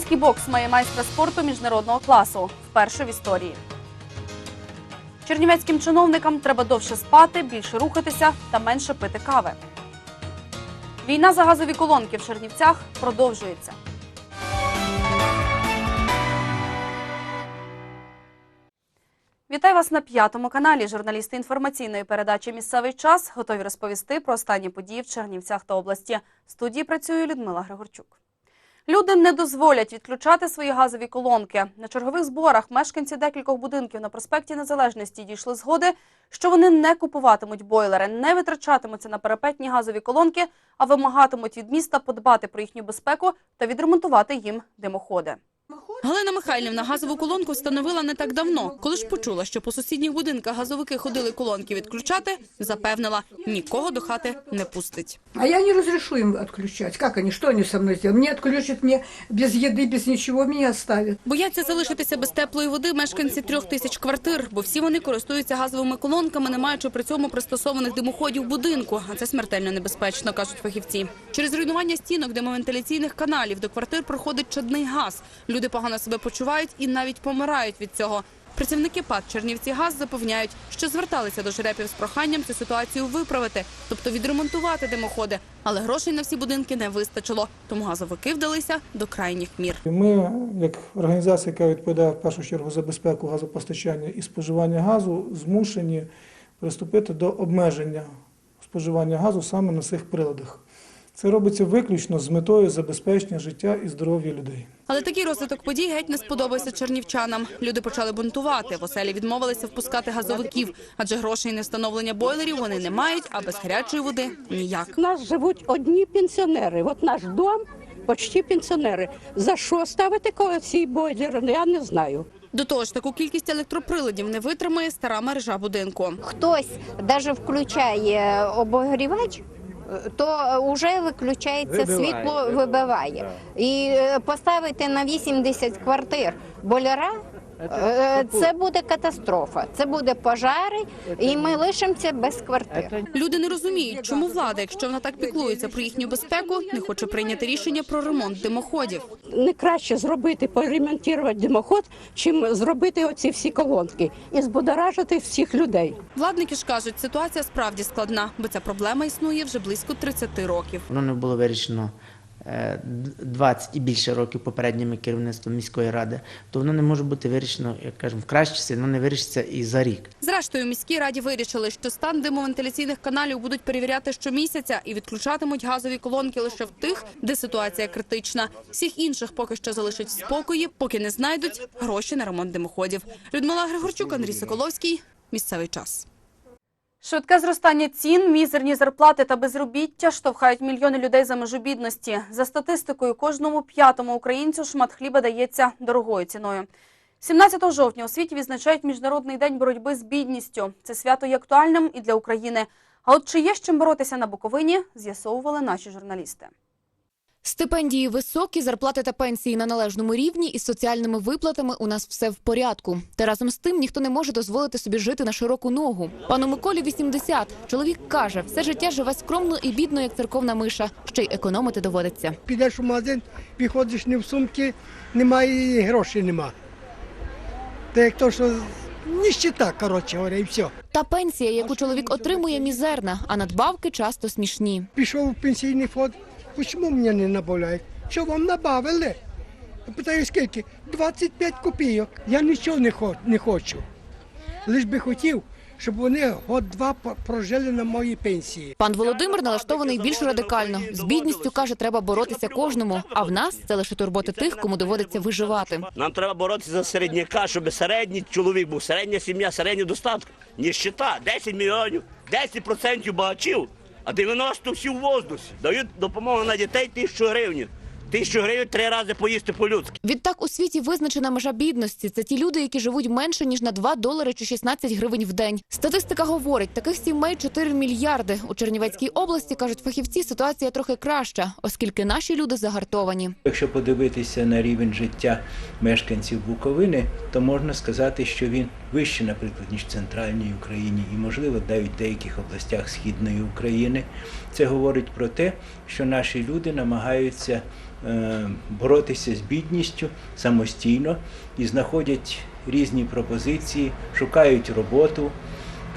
Український бокс має майстра спорту міжнародного класу вперше в історії. Чернівецьким чиновникам треба довше спати, більше рухатися та менше пити кави. Війна за газові колонки в Чернівцях продовжується. Вітаю вас на п'ятому каналі. Журналісти інформаційної передачі Місцевий час готові розповісти про останні події в Чернівцях та області. В студії працює Людмила Григорчук. Люди не дозволять відключати свої газові колонки. На чергових зборах мешканці декількох будинків на проспекті Незалежності дійшли згоди, що вони не купуватимуть бойлери, не витрачатимуться на перепетні газові колонки, а вимагатимуть від міста подбати про їхню безпеку та відремонтувати їм димоходи. Галина Михайлівна газову колонку встановила не так давно. Коли ж почула, що по сусідніх будинках газовики ходили колонки відключати, запевнила, нікого до хати не пустить. А я не разрешу им отключать. Как они, что они со мной сделают? Мне отключат, мне без еды, без ничего меня оставят. Бояться залишитися без теплої води мешканці трьох тисяч квартир, бо всі вони користуються газовими колонками, не маючи при цьому пристосованих димоходів будинку. А це смертельно небезпечно, кажуть фахівці. Через руйнування стінок димовентиляційних каналів до квартир проходить чадний газ. Люди погано себе почувають і навіть помирають від цього. Працівники ПАД Чернівці Газ запевняють, що зверталися до жерепів з проханням цю ситуацію виправити, тобто відремонтувати димоходи. Але грошей на всі будинки не вистачило, тому газовики вдалися до крайніх мір. Ми, як організація, яка відповідає в першу чергу за безпеку газопостачання і споживання газу, змушені приступити до обмеження споживання газу саме на цих приладах. Це робиться виключно з метою забезпечення життя і здоров'я людей. Але такий розвиток подій геть не сподобався чернівчанам. Люди почали бунтувати. В оселі відмовилися впускати газовиків, адже грошей на встановлення бойлерів вони не мають, а без гарячої води ніяк. У нас живуть одні пенсіонери. От наш дом почти пенсіонери. За що ставити ці бойлери, я не знаю. До того ж, таку кількість електроприладів не витримає стара мережа будинку. хтось навіть включає обогрівач, то вже виключається світло, вибиває. І е, поставити на 80 квартир боляра. Е, Це буде катастрофа, це буде пожари, і ми лишимося без квартир. Люди не розуміють, чому влада, якщо вона так піклується про їхню безпеку, не хоче прийняти рішення про ремонт димоходів. Не краще зробити, поремонтувати димоход, чим зробити оці всі колонки і збудоражити всіх людей. Владники ж кажуть, ситуація справді складна, бо ця проблема існує вже близько 30 років. Воно не було вирішено е, 20 і більше років попередніми керівництвом міської ради, то воно не може бути вирішено, як кажемо, в кращі воно не вирішиться і за рік. Зрештою, міській раді вирішили, що стан димовентиляційних каналів будуть перевіряти щомісяця і відключатимуть газові колонки лише в тих, де ситуація критична. Всіх інших поки що залишать в спокої, поки не знайдуть гроші на ремонт димоходів. Людмила Григорчук, Андрій Соколовський. Місцевий час. Швидке зростання цін, мізерні зарплати та безробіття штовхають мільйони людей за межу бідності. За статистикою, кожному п'ятому українцю шмат хліба дається дорогою ціною. 17 жовтня у світі відзначають Міжнародний день боротьби з бідністю. Це свято є актуальним і для України. А от чи є з чим боротися на Буковині, з'ясовували наші журналісти. Стипендії високі, зарплати та пенсії на належному рівні із соціальними виплатами у нас все в порядку. Та разом з тим ніхто не може дозволити собі жити на широку ногу. Пану Миколі 80. Чоловік каже, все життя живе скромно і бідно, як церковна миша. Ще й економити доводиться. Підеш у магазин, виходиш не в сумки, немає і грошей нема. Та як то, що ніщита, коротше говоря, і все. Та пенсія, яку чоловік отримує, мізерна, а надбавки часто смішні. Пішов в пенсійний фонд, чому мене не набавляють? Що вам набавили? Питаю, скільки? 25 копійок. Я нічого не хочу. Не хочу. Лиш би хотів, щоб вони год-два по- прожили на моїй пенсії. Пан Володимир налаштований більш радикально. З бідністю каже, треба боротися кожному. А в нас це лише турботи тих, кому доводиться виживати. Нам треба боротися за середняка, щоб середній чоловік був, середня сім'я, середній достаток. Ніщита, 10 мільйонів, 10% багачів, а 90 всі в воздусі. Дають допомогу на дітей тисячу гривень. Тисячу гривень три рази поїсти по-людськи. Відтак у світі визначена межа бідності. Це ті люди, які живуть менше ніж на 2 долари чи 16 гривень в день. Статистика говорить, таких сімей 4 мільярди. У Чернівецькій області кажуть фахівці, ситуація трохи краща, оскільки наші люди загартовані. Якщо подивитися на рівень життя мешканців Буковини, то можна сказати, що він вищий, наприклад, ніж в центральній Україні, і, можливо, навіть в деяких областях Східної України. Це говорить про те, що наші люди намагаються боротися з бідністю самостійно і знаходять різні пропозиції, шукають роботу,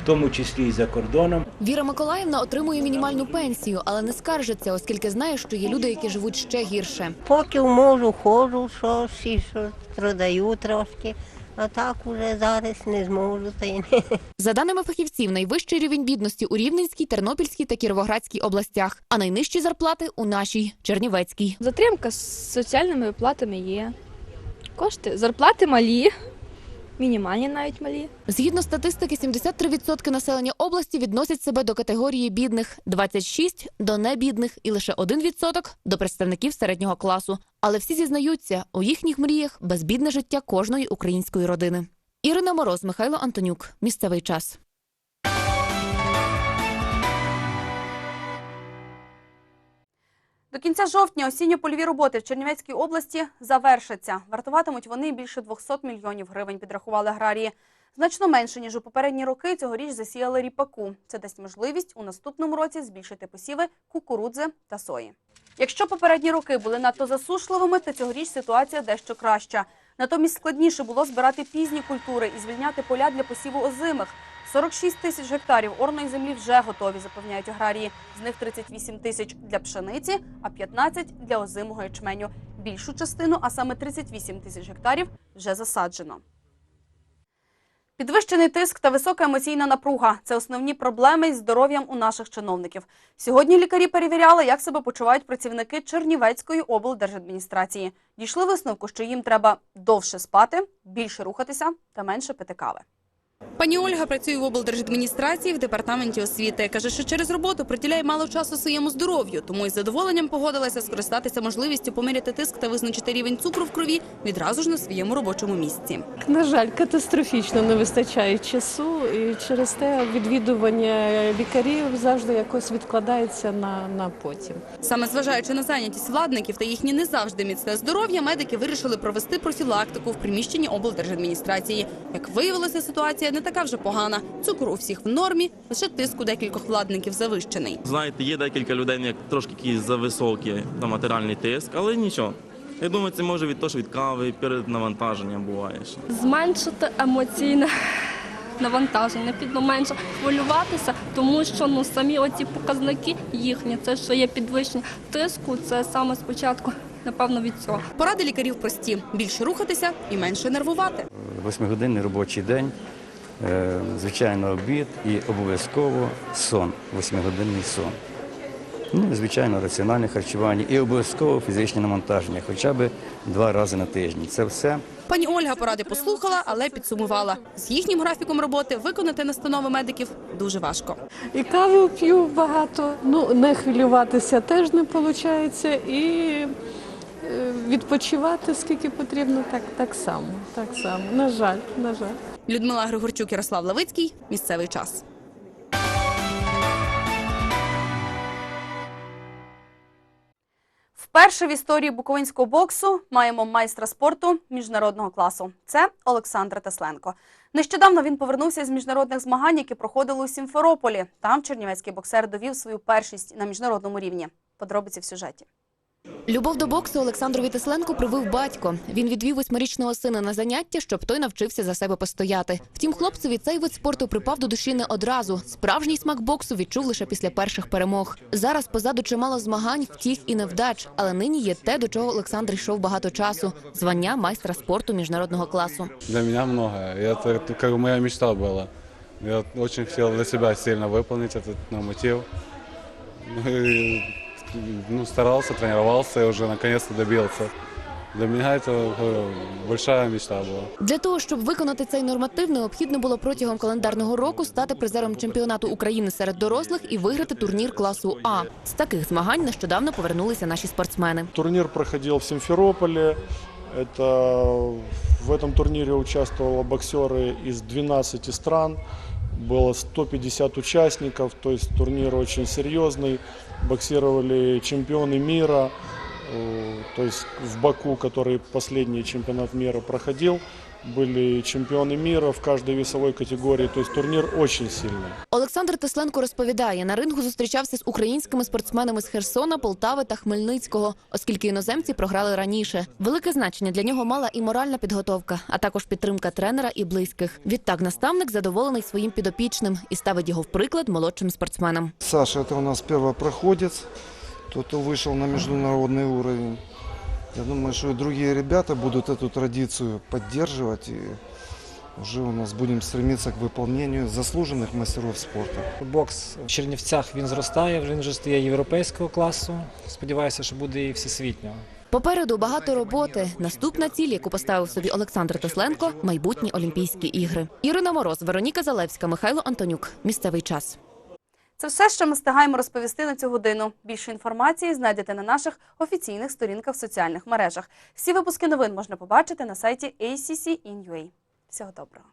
в тому числі і за кордоном. Віра Миколаївна отримує мінімальну пенсію, але не скаржиться, оскільки знає, що є люди, які живуть ще гірше. Поки можу, ходжу щось і що продаю трошки, а так уже зараз не зможу та й не. За даними фахівців, найвищий рівень бідності у Рівненській, Тернопільській та Кіровоградській областях, а найнижчі зарплати у нашій Чернівецькій. Затримка з соціальними виплатами є. Кошти, зарплати малі, мінімальні навіть малі. Згідно статистики, 73% населення області відносять себе до категорії бідних, 26% – до небідних і лише 1% – до представників середнього класу. Але всі зізнаються, у їхніх мріях безбідне життя кожної української родини. Ірина Мороз, Михайло Антонюк. Місцевий час. До кінця жовтня осінньо-польові роботи в Чернівецькій області завершаться. Вартуватимуть вони більше 200 мільйонів гривень, підрахували аграрії. Значно менше, ніж у попередні роки, цьогоріч засіяли ріпаку. Це дасть можливість у наступному році збільшити посіви кукурудзи та сої. Якщо попередні роки були надто засушливими, то цьогоріч ситуація дещо краща. Натомість складніше було збирати пізні культури і звільняти поля для посіву озимих. 46 тисяч гектарів орної землі вже готові, запевняють аграрії. З них 38 тисяч для пшениці, а 15 – для озимого ячменю. Більшу частину, а саме 38 тисяч гектарів, вже засаджено. Підвищений тиск та висока емоційна напруга – це основні проблеми із здоров'ям у наших чиновників. Сьогодні лікарі перевіряли, як себе почувають працівники Чернівецької облдержадміністрації. Дійшли висновку, що їм треба довше спати, більше рухатися та менше пити кави. Пані Ольга працює в облдержадміністрації в департаменті освіти. Каже, що через роботу приділяє мало часу своєму здоров'ю, тому із задоволенням погодилася скористатися можливістю поміряти тиск та визначити рівень цукру в крові відразу ж на своєму робочому місці. На жаль, катастрофічно не вистачає часу, і через те відвідування лікарів завжди якось відкладається на, на потім. Саме зважаючи на зайнятість владників та їхнє не завжди міцне здоров'я, медики вирішили провести профілактику в приміщенні облдержадміністрації. Як виявилося, ситуація не така вже погана. Цукор у всіх в нормі, лише тиск у декількох владників завищений. Знаєте, є декілька людей, ну, як трошки якісь зависокий там, матеріальний тиск, але нічого. Я думаю, це може від того, що від кави, перед навантаженням буває. Зменшити емоційне навантаження, підно менше хвилюватися, тому що ну самі оці показники їхні, це що є підвищення тиску, це саме спочатку, напевно, від цього. Поради лікарів прості: більше рухатися і менше нервувати. Восьмигодинний робочий день, звичайно, обід і обов'язково сон, восьмигодинний сон. Ну, і, звичайно, раціональне харчування і обов'язково фізичне навантаження, хоча б два рази на тиждень. Це все Пані Ольга поради послухала, але підсумувала. З їхнім графіком роботи виконати настанови медиків дуже важко. І каву п'ю багато, ну не хвилюватися теж не виходить, і е, відпочивати скільки потрібно, так, так само. Так само. На жаль, на жаль. Людмила Григорчук, Ярослав Лавицький. Місцевий час. Вперше в історії буковинського боксу маємо майстра спорту міжнародного класу. Це Олександр Тесленко. Нещодавно він повернувся з міжнародних змагань, які проходили у Сімферополі. Там чернівецький боксер довів свою першість на міжнародному рівні. Подробиці в сюжеті. Любов до боксу Олександрові Тесленко привив батько. Він відвів восьмирічного сина на заняття, щоб той навчився за себе постояти. Втім, хлопцеві цей вид спорту припав до душі не одразу. Справжній смак боксу відчув лише після перших перемог. Зараз позаду чимало змагань, втіх і невдач, але нині є те, до чого Олександр йшов багато часу звання майстра спорту міжнародного класу. Для меня многое. И это, это как бы моя мечта была. Я очень хотел для себя сильно выполнить этот норматив. Ну, и, ну, старался, тренировался и уже наконец-то добился. Для меня это э, большая мечта была. Для того, щоб виконати цей норматив, необхідно було протягом календарного року стати призером чемпіонату України серед дорослих і виграти турнір класу А. З таких змагань нещодавно повернулися наші спортсмени. Турнир проходил в Симферополе. Это в этом турнире участвовало боксеры из 12 стран. Было 150 участников, то есть турнир очень серьезный. Боксировали чемпионы мира, э, то есть в Баку, который последний чемпионат мира проходил. были чемпионы мира в каждой весовой категории. То есть турнир очень сильный. Олександр Тесленко розповідає, на рингу зустрічався з українськими спортсменами з Херсона, Полтави та Хмельницького, оскільки іноземці програли раніше. Велике значення для нього мала і моральна підготовка, а також підтримка тренера і близьких. Відтак наставник задоволений своїм підопічним і ставить його в приклад молодшим спортсменам. Саша, это у нас первопроходец, тот, кто вышел на международный уровень. Я думаю, что и другие ребята будут эту традицию поддерживать, и уже у нас будем стремиться к выполнению заслуженных мастеров спорта. Бокс в Чернівцях він зростає, він вже стає європейського класу. Сподіваюся, що буде і всесвітнього. Попереду багато роботи. Наступна ціль, яку поставив собі Олександр Тесленко майбутні Олімпійські ігри. Ірина Мороз, Вероніка Залевська, Михайло Антонюк. Місцевий час. Це все, що ми встигаємо розповісти на цю годину. Більше інформації знайдете на наших офіційних сторінках в соціальних мережах. Всі випуски новин можна побачити на сайті ACC.in.ua. Всього доброго.